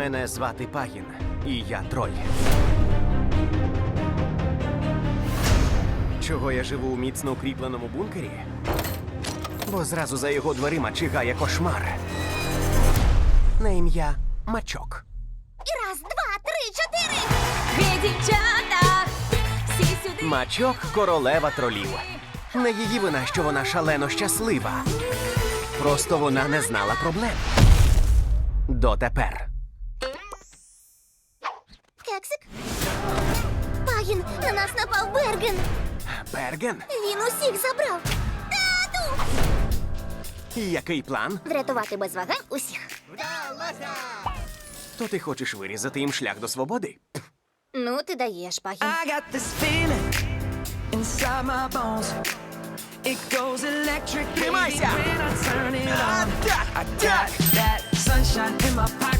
Мене звати Пагін, і я троль. Чого я живу у міцно укріпленому бункері? Бо зразу за його дверима чигає кошмар. На ім'я Мачок. І раз, два, три, чотири. Дві дівчата, всі сюди. Мачок королева тролів. Не її вина, що вона шалено щаслива. Просто вона не знала проблем. Дотепер. Кексик. Пагін, на нас напав Берген. Берген? Він усіх забрав. Тату! І який план? Врятувати без вагань усіх. То ти хочеш вирізати їм шлях до свободи? Ну, ти даєш, Пагін. I got this feeling inside my bones. It goes electric baby, Тримайся! when I turn it on. I got that sunshine in my pocket,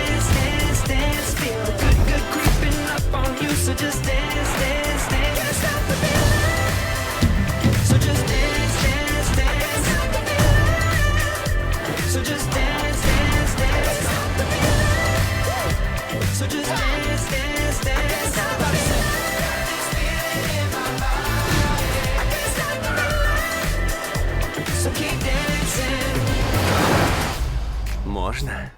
So just dance, dance, dance. Everybody say, "This feeling in my body. I can't stop the feeling." So keep dancing. Можна.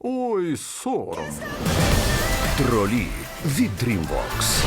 Ой, сором. Тролі від DreamWorks.